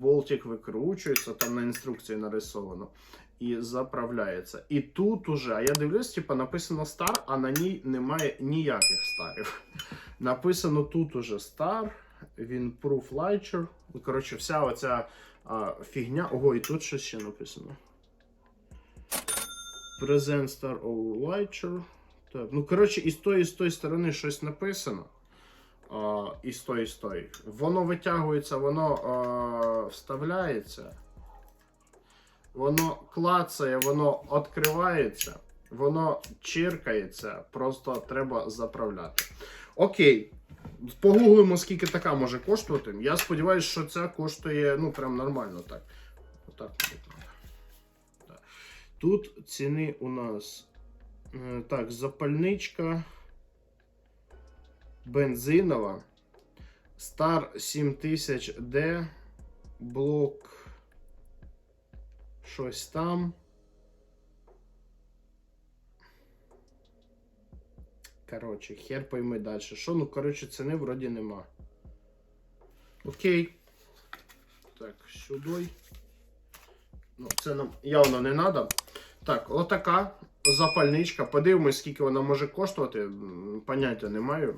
болтик викручується, там на інструкції нарисовано. І заправляється. І тут уже, а я дивлюсь, типа написано Star, а на ній немає ніяких старів. Написано тут уже Star, він Proof Lighter. Ну, Коротше, вся оця а, фігня. Ого, і тут щось ще написано. Present Star All Lighter. Так, ну коротше, і з тої, і з тої сторони щось написано. А, і з тої, і з тої. Воно витягується, воно а, вставляється. Воно клацає, воно відкривається, воно чиркається, просто треба заправляти. Окей. Погуглимо, скільки така може коштувати. Я сподіваюся, що ця коштує ну, прям нормально так. Отак. Так. Тут ціни у нас. е, Так, запальничка. Бензинова. Star 7000D. Блок. Щось там. Коротше, хер пойми далі. Що, ну, коротше, ціни вроді нема. Окей. Так, сюди. Ну, це нам явно не треба. Так, отака запальничка. Подивимось, скільки вона може коштувати. Поняття не маю.